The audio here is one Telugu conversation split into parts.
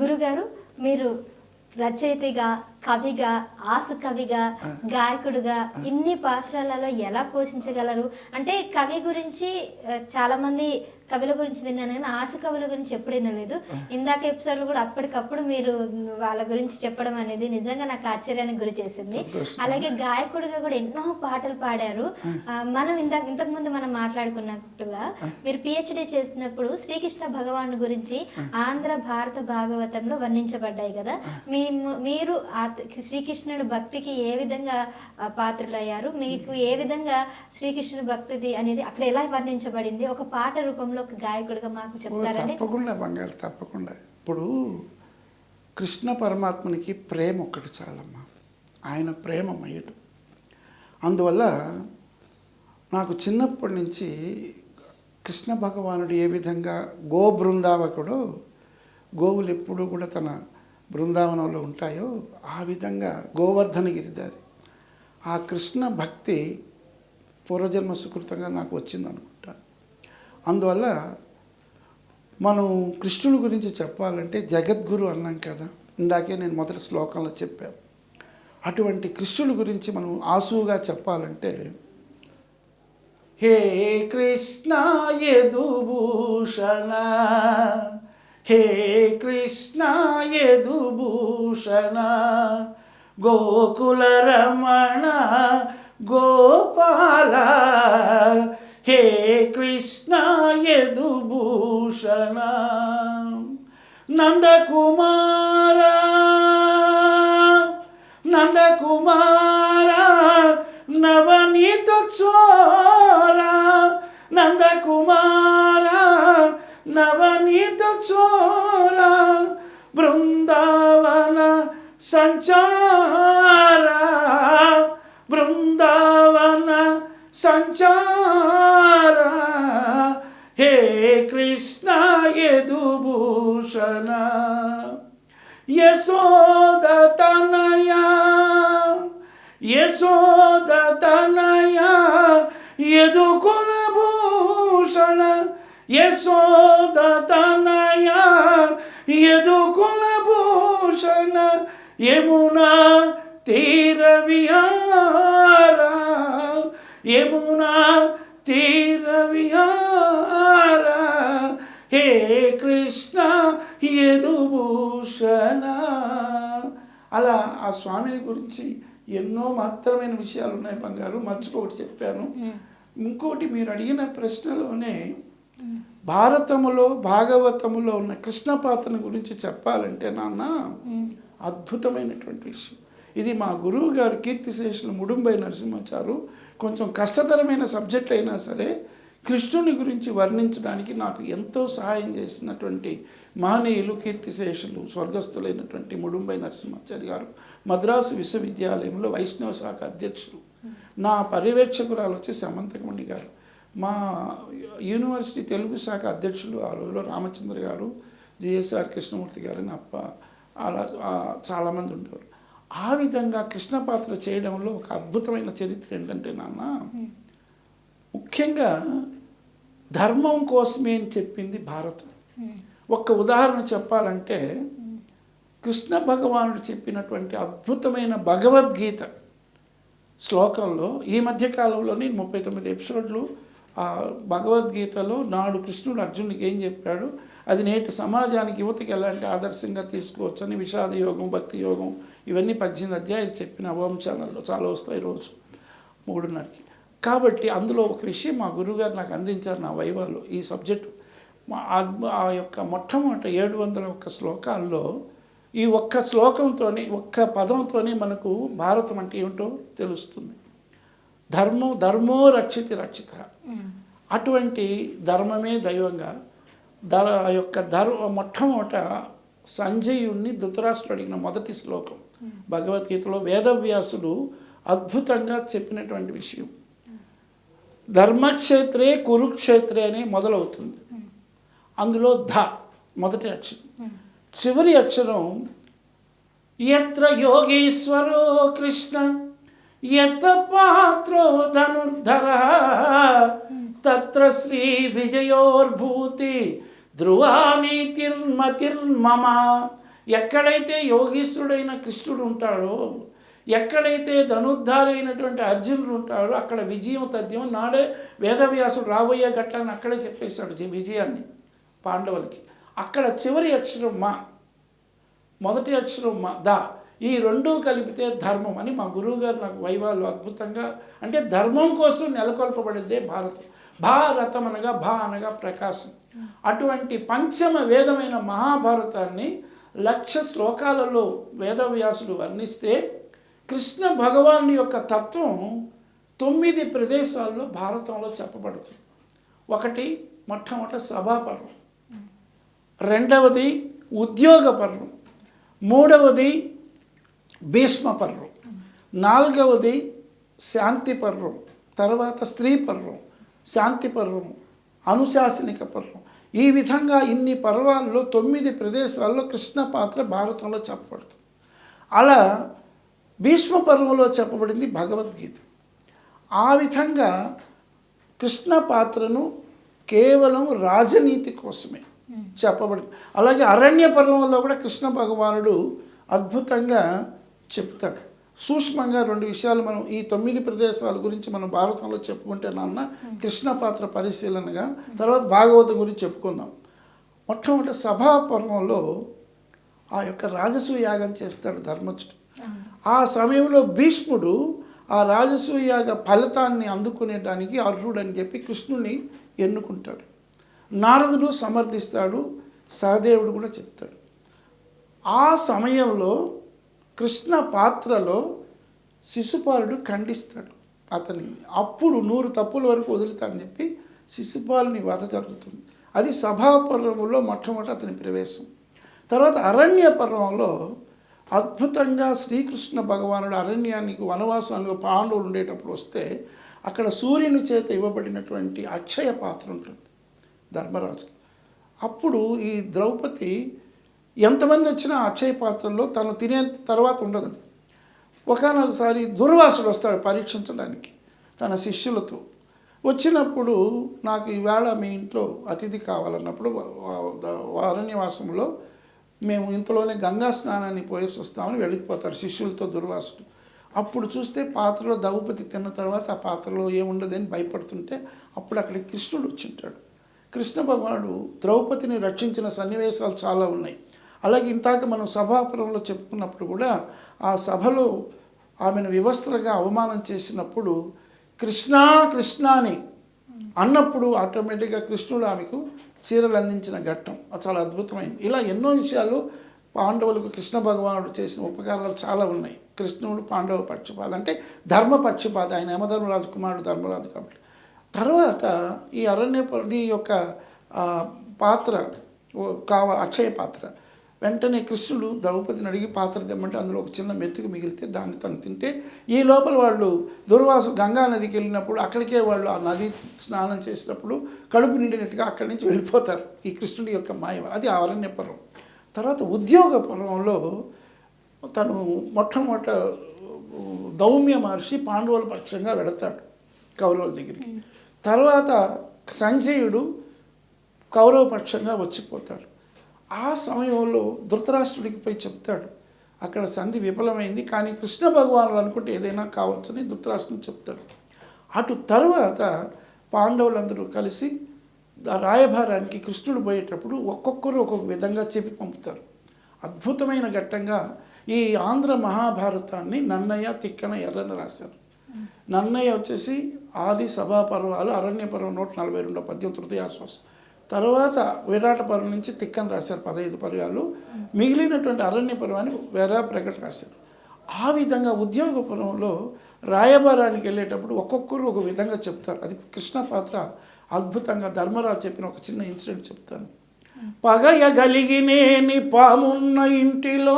గురుగారు మీరు రచయితగా కవిగా ఆసు కవిగా గాయకుడుగా ఇన్ని పాత్రలలో ఎలా పోషించగలరు? అంటే కవి గురించి చాలా మంది కవుల గురించి విన్నాను కానీ ఆసు కవుల గురించి ఎప్పుడు వినలేదు ఇందాక ఎపిసోడ్లో కూడా అప్పటికప్పుడు మీరు వాళ్ళ గురించి చెప్పడం అనేది నిజంగా నాకు ఆశ్చర్యానికి గురి చేసింది. అలాగే గాయకుడిగా కూడా ఎన్నో పాటలు పాడారు. మనం ఇందాక ఇంతకు ముందు మనం మాట్లాడుకున్నట్టుగా మీరు పిహెచ్డి చేసినప్పుడు శ్రీకృష్ణ భగవాను గురించి ఆంధ్ర భారత భాగవతంలో వర్ణించబడ్డాయి కదా. మీ మీరు ఆ శ్రీకృష్ణుడు భక్తికి ఏ విధంగా పాత్రులయ్యారు? మీకు ఏ విధంగా శ్రీకృష్ణుడు భక్తిది అనేది అక్కడ ఎలా వర్ణించబడింది? ఒక పాట రూపంలో ఒక గాయకుడిగా మాకు ఓ, చెప్తారండి తప్పకుండా బంగారు తప్పకుండా. ఇప్పుడు కృష్ణ పరమాత్మనికి ప్రేమ ఒక్కటి చాలమ్మా. ఆయన ప్రేమమయుడు అందువల్ల నాకు చిన్నప్పటి నుంచి కృష్ణ భగవానుడు ఏ విధంగా గో బృందావకుడు గోవులు ఎప్పుడు కూడా తన బృందావనంలో ఉంటాయో ఆ విధంగా గోవర్ధన గిరిదారి ఆ కృష్ణ భక్తి పూర్వజన్మ సుకృతంగా నాకు వచ్చింది అనుకుంటాను అందువల్ల మనం కృష్ణుని గురించి చెప్పాలంటే జగద్గురు అన్నాం కదా. ఇందాకే నేను మొదటి శ్లోకంలో చెప్పాను. అటువంటి కృష్ణుడి గురించి మనం ఆసువుగా చెప్పాలంటే హే కృష్ణ యదుభూషణ హే కృష్ణ యదుభూషణ గోకుల రమణ గోపాల హే కృష్ణ యదుభూషణ నందకుమార నందకుమార నవనీత చోర నందకుమార నవనీత చోర బృందావన సంచార బృందావన సంచార. ಯಶೋದತನಯ ಯಶೋದತನಯ ಯದು ಕುಲಭೂಷಣ ಯಶೋದತನಯ ಯದು ಕುಲಭೂಷಣ ಯಮುನಾ ತೀರ ವಿಹಾರ ಯಮುನಾ ತೀರ స్వామిని గురించి ఎన్నో మాత్రమైన విషయాలు ఉన్నాయి బంగారు మర్చిపోకటి చెప్పాను. ఇంకోటి మీరు అడిగిన ప్రశ్నలోనే భారతములో భాగవతములో ఉన్న కృష్ణ పాత్రను గురించి చెప్పాలంటే నాన్న అద్భుతమైనటువంటి విషయం. ఇది మా గురువు గారు కీర్తిశేషులు ముడుంబై నరసింహాచారు. కొంచెం కష్టతరమైన సబ్జెక్ట్ అయినా సరే కృష్ణుని గురించి వర్ణించడానికి నాకు ఎంతో సహాయం చేసినటువంటి మహనీయులు కీర్తిశేషులు స్వర్గస్థులైనటువంటి ముడుంబై నరసింహాచారి గారు మద్రాసు విశ్వవిద్యాలయంలో వైష్ణవ శాఖ అధ్యక్షులు. నా పర్యవేక్షకురాలు వచ్చి సమంతకమణి గారు. మా యూనివర్సిటీ తెలుగు శాఖ అధ్యక్షులు ఆ రోజులో రామచంద్ర గారు జిఎస్ఆర్ కృష్ణమూర్తి గారు అప్ప అలా చాలామంది ఉండేవారు. ఆ విధంగా కృష్ణ పాత్ర చేయడంలో ఒక అద్భుతమైన చరిత్ర ఏంటంటే నాన్న ముఖ్యంగా ధర్మం కోసమే అని చెప్పింది భారతం. ఒక్క ఉదాహరణ చెప్పాలంటే కృష్ణ భగవానుడు చెప్పినటువంటి అద్భుతమైన భగవద్గీత శ్లోకంలో ఈ మధ్య కాలంలోనే ముప్పై తొమ్మిది ఎపిసోడ్లు ఆ భగవద్గీతలో నాడు కృష్ణుడు అర్జునుడికి ఏం చెప్పాడు? అది నేటి సమాజానికి యువతకి ఎలాంటి ఆదర్శంగా తీసుకోవచ్చని విషాద యోగం భక్తి యోగం ఇవన్నీ పద్దెనిమిది అధ్యాయాలు చెప్పిన వంశాలలో ఛానల్లో చాలా వస్తాయి రోజు మూడున్నరకి. కాబట్టి అందులో ఒక విషయం మా గురువుగారు నాకు అందించారు నా వైవాలు ఈ సబ్జెక్టు. ఆ- ఆ యొక్క మొట్టమొదటి ఏడు వందల ఒక్క శ్లోకాల్లో ఈ ఒక్క శ్లోకంతోనే ఒక్క పదంతోనే మనకు భారతం అంటే ఏమిటో తెలుస్తుంది. ధర్మం ధర్మో రక్షితి రక్షిత. అటువంటి ధర్మమే దైవంగా. ధర ఆ యొక్క ధర్మ మొట్టమొదట సంజయుణ్ణి ధృతరాష్ట్రుడు అడిగిన మొదటి శ్లోకం. భగవద్గీతలో వేదవ్యాసుడు అద్భుతంగా చెప్పినటువంటి విషయం. ధర్మక్షేత్రే కురుక్షేత్రే అనే మొదలవుతుంది. అందులో ధ మొదటి అక్షరం. చివరి అక్షరం ఎత్ర యోగీశ్వరో కృష్ణ ఎత్త పాత్రో ధనుర్ధర తత్ర శ్రీ విజయోర్భూతి ధ్రువానీతిర్మతిర్మమ ఎక్కడైతే యోగీశ్వరుడైన కృష్ణుడు ఉంటాడో ఎక్కడైతే ధనుద్ధారైనటువంటి అర్జునుడు ఉంటాడో అక్కడ విజయం తథ్యం నాడే వేదవ్యాసుడు రాబోయే ఘట్టాన్ని అక్కడే చెప్పేశాడు జీ- విజయాన్ని. పాండవులకి. అక్కడ చివరి అక్షరం మా. మొదటి అక్షరం మా. దా. ఈ రెండూ కలిపితే ధర్మం అని మా గురువుగారు నాకు వైవాలు అద్భుతంగా అంటే ధర్మం కోసం నెలకొల్పబడిందే భారతం. భారతం అనగా భా అనగా ప్రకాశం. అటువంటి పంచమ వేదమైన మహాభారతాన్ని లక్ష శ్లోకాలలో వేదవ్యాసుడు వర్ణిస్తే కృష్ణ భగవాను యొక్క తత్వం తొమ్మిది ప్రదేశాల్లో భారతంలో చెప్పబడుతుంది. ఒకటి మొట్టమొదటి సభాపర్వం. రెండవది ఉద్యోగ పర్వం మూడవది భీష్మ పర్వం నాలుగవది శాంతి పర్వం తర్వాత స్త్రీ పర్వం శాంతి పర్వం అనుశాసనిక పర్వం. ఈ విధంగా ఇన్ని పర్వాల్లో తొమ్మిది ప్రదేశాల్లో కృష్ణ పాత్ర భారతంలో చెప్పబడుతుంది. అలా భీష్మ పర్వంలో చెప్పబడింది భగవద్గీత. ఆ విధంగా కృష్ణ పాత్రను కేవలం రాజనీతి కోసమే. చెప్పబడింది అలాగే అరణ్య పర్వంలో కూడా కృష్ణ భగవానుడు అద్భుతంగా చెప్తాడు. సూక్ష్మంగా రెండు విషయాలు మనం ఈ తొమ్మిది ప్రదేశాల గురించి మనం భారతంలో చెప్పుకుంటే నాన్న కృష్ణ పాత్ర పరిశీలనగా తర్వాత భాగవతం గురించి చెప్పుకుందాం. మొట్టమొదటి సభా పర్వంలో ఆ యొక్క రాజసూయ యాగం చేస్తాడు ధర్మచుడు ఆ సమయంలో భీష్ముడు ఆ రాజసూయాగ ఫలితాన్ని అందుకునేటానికి అర్హుడు అని చెప్పి కృష్ణుని ఎన్నుకుంటాడు. నారదుడు సమర్థిస్తాడు సహదేవుడు కూడా చెప్తాడు. ఆ సమయంలో కృష్ణ పాత్రలో శిశుపాలుడు ఖండిస్తాడు అతని అప్పుడు నూరు తప్పుల వరకు వదులుతానని చెప్పి శిశుపాలుని వధ జరుగుతుంది. అది సభాపర్వంలో మొట్టమొదటి అతని ప్రవేశం. తర్వాత అరణ్య పర్వంలో అద్భుతంగా శ్రీకృష్ణ భగవానుడు అరణ్యానికి వనవాసానికి పాండవులు ఉండేటప్పుడు వస్తే అక్కడ సూర్యుని చేత ఇవ్వబడినటువంటి అక్షయ పాత్ర ఉంటుంది. ధర్మరాజు. అప్పుడు ఈ ద్రౌపది ఎంతమంది వచ్చినా అక్షయ పాత్రలో తను తినే తర్వాత ఉండదు ఒకనొకసారి దుర్వాసుడు వస్తాడు పరీక్షించడానికి తన శిష్యులతో. వచ్చినప్పుడు నాకు ఈవేళ మీ ఇంట్లో అతిథి కావాలన్నప్పుడు వారణ్యవాసంలో మేము ఇంతలోనే గంగా స్నానాన్ని పోయేసి వస్తామని వెళ్ళిపోతారు శిష్యులతో దుర్వాసుడు. అప్పుడు చూస్తే పాత్రలో ద్రౌపది తిన్న తర్వాత ఆ పాత్రలో ఏముండదని భయపడుతుంటే అప్పుడు అక్కడికి కృష్ణుడు వచ్చింటాడు కృష్ణ భగవానుడు ద్రౌపదిని రక్షించిన సన్నివేశాలు చాలా ఉన్నాయి. అలాగే ఇంతాక మనం సభాపురంలో చెప్పుకున్నప్పుడు కూడా ఆ సభలో ఆమెను వివస్త్రగా అవమానం చేసినప్పుడు కృష్ణా కృష్ణ అని అన్నప్పుడు ఆటోమేటిక్గా కృష్ణుడు ఆమెకు చీరలు అందించిన ఘట్టం. అది చాలా అద్భుతమైంది. ఇలా ఎన్నో విషయాలు పాండవులకు కృష్ణ భగవానుడు చేసిన ఉపకారాలు చాలా ఉన్నాయి. కృష్ణుడు పాండవ పక్షపాత అంటే ధర్మ పక్షపాత. ఆయన యమధర్మరాజు కుమారుడు ధర్మరాజు కాబట్టి. తర్వాత ఈ అరణ్య యొక్క పాత్ర ఓ కావ అక్షయ పాత్ర. వెంటనే కృష్ణుడు ద్రౌపదిని అడిగి పాత్ర తెమ్మంటే అందులో ఒక చిన్న మెతుకు మిగిలితే దాన్ని తను తింటే ఈ లోపల వాళ్ళు దుర్వాసు గంగా నదికి వెళ్ళినప్పుడు అక్కడికే వాళ్ళు ఆ నది స్నానం చేసినప్పుడు కడుపు నిండినట్టుగా అక్కడి నుంచి వెళ్ళిపోతారు ఈ కృష్ణుడి యొక్క మాయ అది అరణ్య పర్వం తర్వాత ఉద్యోగ పర్వంలో తను మొట్టమొదట దౌమ్య మహర్షి పాండవుల పక్షంగా వెడతాడు కౌరవుల దగ్గరికి. తర్వాత సంజయుడు కౌరవ పక్షంగా వచ్చిపోతాడు. ఆ సమయంలో ధృతరాష్ట్రుడికి పోయి చెప్తాడు. అక్కడ సంధి విఫలమైంది కానీ కృష్ణ భగవానుడు అనుకుంటే ఏదైనా కావచ్చని ధృతరాష్ట్రుని చెప్తాడు. అటు తరువాత పాండవులందరూ కలిసి రాయభారానికి కృష్ణుడు పోయేటప్పుడు ఒక్కొక్కరు ఒక్కొక్క విధంగా చెప్పి పంపుతారు. అద్భుతమైన ఘట్టంగా ఈ ఆంధ్ర మహాభారతాన్ని నన్నయ్య తిక్కన ఎర్రన రాశారు. నన్నయ్య వచ్చేసి ఆది సభా పర్వాలు అరణ్య పర్వం నూట నలభై రెండో పద్యం తృతీయాశ్వాసం. తర్వాత విరాట పర్వం నుంచి తిక్కని రాశారు పదహైదు పర్యాలు. మిగిలినటువంటి అరణ్య పర్వాన్ని వేరే ప్రకటన రాశారు. ఆ విధంగా ఉద్యోగ పర్వంలో రాయబారానికి వెళ్ళేటప్పుడు ఒక్కొక్కరు ఒక విధంగా చెప్తారు. అది కృష్ణ పాత్ర అద్భుతంగా ధర్మరాజు చెప్పిన ఒక చిన్న ఇన్సిడెంట్ చెప్తాను. పగయగలిగినేని పామున్న ఇంటిలో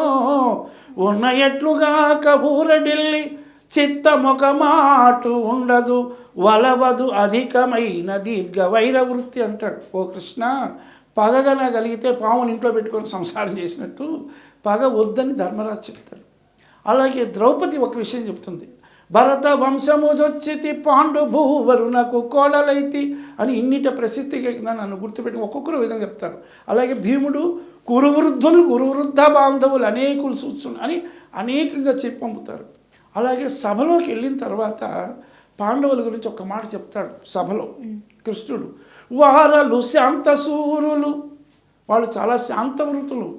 ఉన్న ఎట్లుగా కబూర ఢిల్లీ చిత్తమొక మాటు ఉండదు వలవదు అధికమైన దీర్ఘ వైర వృత్తి అంటాడు. ఓ కృష్ణ పగగనగలిగితే పాముని ఇంట్లో పెట్టుకొని సంసారం చేసినట్టు పగ వద్దని ధర్మరాజు చెప్తాడు. అలాగే ద్రౌపది ఒక విషయం చెప్తుంది. భరత వంశముదొచ్చితి పాండు భూవరునకు కోడలైతి అని ఇన్నిట ప్రసిద్ధిగా నన్ను గుర్తుపెట్టి ఒక్కొక్కరు విధంగా చెప్తారు. అలాగే భీముడు కురువృద్ధులు గురువృద్ధ బాంధవులు అనేకులు సూచన అని అనేకంగా చెప్పి పంపుతారు. అలాగే సభలోకి వెళ్ళిన తర్వాత పాండవుల గురించి ఒక మాట చెప్తాడు సభలో కృష్ణుడు. వారలు శాంతసూరులు వాళ్ళు చాలా శాంతవృతులు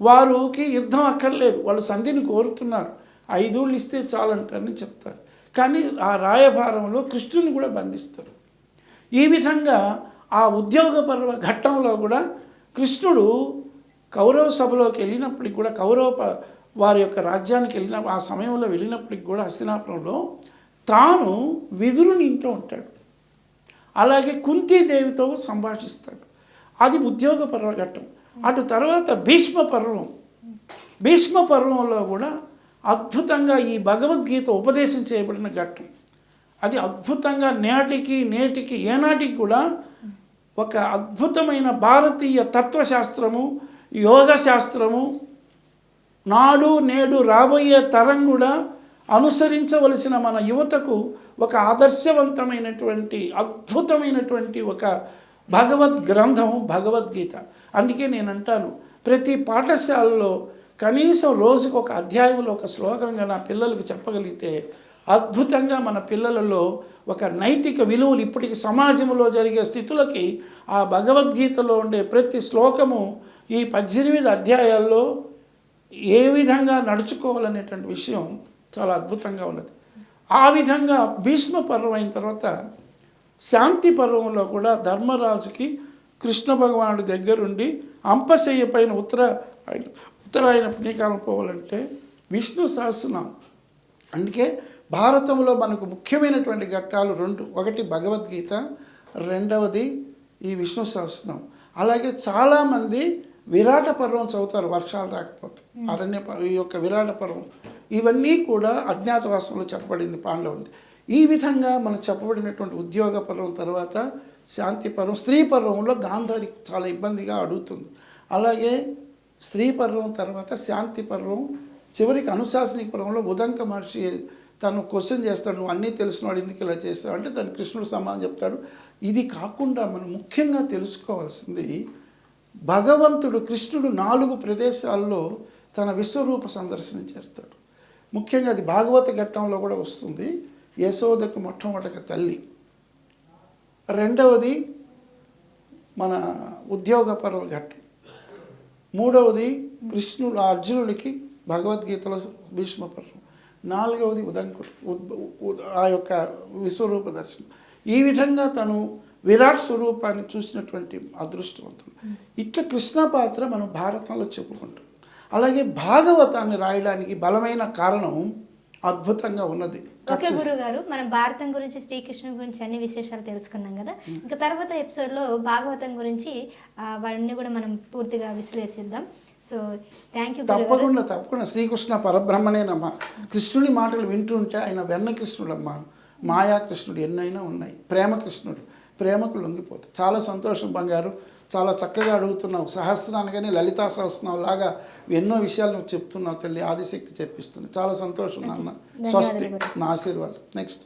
వారికి యుద్ధం అక్కర్లేదు వాళ్ళు సంధిని కోరుతున్నారు. ఐదూళ్ళు ఇస్తే చాలంటారని చెప్తారు. కానీ ఆ రాయభారంలో కృష్ణుని కూడా బంధిస్తారు. ఈ విధంగా ఆ ఉద్యోగ పర్వ ఘట్టంలో కూడా కృష్ణుడు కౌరవ సభలోకి వెళ్ళినప్పటికి కూడా కౌరవ వారి యొక్క రాజ్యానికి వెళ్ళిన ఆ సమయంలో వెళ్ళినప్పటికి కూడా హస్తినాపురంలో తాను విదురుని ఇంట్లో ఉంటాడు. అలాగే కుంతీదేవితో సంభాషిస్తాడు. అది ఉద్యోగ పర్వ ఘట్టం. అటు తర్వాత భీష్మ పర్వం. భీష్మ పర్వంలో కూడా అద్భుతంగా ఈ భగవద్గీత ఉపదేశం చేయబడిన ఘట్టం. అది అద్భుతంగా నేటికి నేటికి ఏనాటికి కూడా ఒక అద్భుతమైన భారతీయ తత్వశాస్త్రము యోగ శాస్త్రము నాడు నేడు రాబోయే తరం కూడా అనుసరించవలసిన మన యువతకు ఒక ఆదర్శవంతమైనటువంటి అద్భుతమైనటువంటి ఒక భగవద్ గ్రంథం భగవద్గీత. అందుకే నేను అంటాను ప్రతి పాఠశాలలో కనీసం రోజుకు ఒక అధ్యాయంలో ఒక శ్లోకంగా నా పిల్లలకు చెప్పగలిగితే అద్భుతంగా మన పిల్లలలో ఒక నైతిక విలువలు ఇప్పటికి సమాజంలో జరిగే స్థితులకి ఆ భగవద్గీతలో ఉండే ప్రతి శ్లోకము ఈ పద్దెనిమిది అధ్యాయాల్లో ఏ విధంగా నడుచుకోవాలనేటువంటి విషయం చాలా అద్భుతంగా ఉన్నది. ఆ విధంగా భీష్మ పర్వం అయిన తర్వాత శాంతి పర్వంలో కూడా ధర్మరాజుకి కృష్ణ భగవానుడి దగ్గరుండి అంపశయ్య పైన ఉత్తర ఉత్తరాయణ పుణ్యకాలం పోవాలంటే విష్ణు సహస్రనామం. అందుకే భారతంలో మనకు ముఖ్యమైనటువంటి ఘట్టాలు రెండు. ఒకటి భగవద్గీత రెండవది ఈ విష్ణు సహస్రనామం. అలాగే చాలామంది విరాట పర్వం చదువుతారు వర్షాలు రాకపోతే. అరణ్య ఈ యొక్క విరాట పర్వం. ఇవన్నీ కూడా అజ్ఞాతవాసంలో చెప్పబడింది పాండవులది. ఈ విధంగా మనకు చెప్పబడినటువంటి ఉద్యోగ పర్వం తర్వాత శాంతి పర్వం స్త్రీ పర్వంలో గాంధారి చాలా ఇబ్బందిగా అడుగుతుంది. అలాగే స్త్రీ పర్వం తర్వాత శాంతి పర్వం చివరికి అనుశాసనిక పర్వంలో ఉదంక మహర్షి తను క్వశ్చన్ చేస్తాడు నువ్వు అన్నీ తెలిసినవాడు ఎందుకు ఇలా చేస్తావు? అంటే దాని కృష్ణుడు సమాధానం చెప్తాడు. ఇది కాకుండా మనం ముఖ్యంగా తెలుసుకోవాల్సింది భగవంతుడు కృష్ణుడు నాలుగు ప్రదేశాల్లో తన విశ్వరూప సందర్శనం చేస్తాడు. ముఖ్యంగా అది భాగవత ఘట్టంలో కూడా వస్తుంది. యశోదకు మొట్టమొదటి తల్లి. రెండవది మన ఉద్యోగపర్వ ఘట్టం. మూడవది కృష్ణుడు అర్జునుడికి భగవద్గీతలో భీష్మ పర్వం నాలుగవది ఉదంకుడు ఆ యొక్క విశ్వరూప దర్శనం. ఈ విధంగా తను విరాట్ స్వరూపాన్ని చూసినటువంటి అదృష్టవంతుడు. ఇట్లా కృష్ణ పాత్ర మనం భారతంలో చెప్పుకుంటాం. అలాగే భాగవతాన్ని రాయడానికి బలమైన కారణం అద్భుతంగా ఉన్నది. ఓకే గురువు గారు మనం భారతం గురించి శ్రీకృష్ణ గురించి అన్ని విశేషాలు తెలుసుకున్నాం కదా. ఇంకా తర్వాత ఎపిసోడ్లో భాగవతం గురించి ఆ, వాటిని కూడా మనం పూర్తిగా విశ్లేషిద్దాం. సో థ్యాంక్ యూ తప్పకుండా తప్పకుండా. శ్రీకృష్ణ పరబ్రహ్మనేనమ్మా కృష్ణుడి మాటలు వింటుంటే ఆయన వెన్న కృష్ణుడమ్మా. మాయా కృష్ణుడు ఎన్నైనా ఉన్నాయి. ప్రేమ కృష్ణుడు. ప్రేమకు లొంగిపోతాడు చాలా సంతోషం బంగారు. చాలా చక్కగా అడుగుతున్నావు. సహస్రాన్ని కానీ లలితా సహస్రం లాగా ఎన్నో విషయాలు నువ్వు చెప్తున్నావు తల్లి. ఆదిశక్తి చెప్పిస్తుంది చాలా సంతోషం నాన్న. స్వస్తి. నా ఆశీర్వాదం. నెక్స్ట్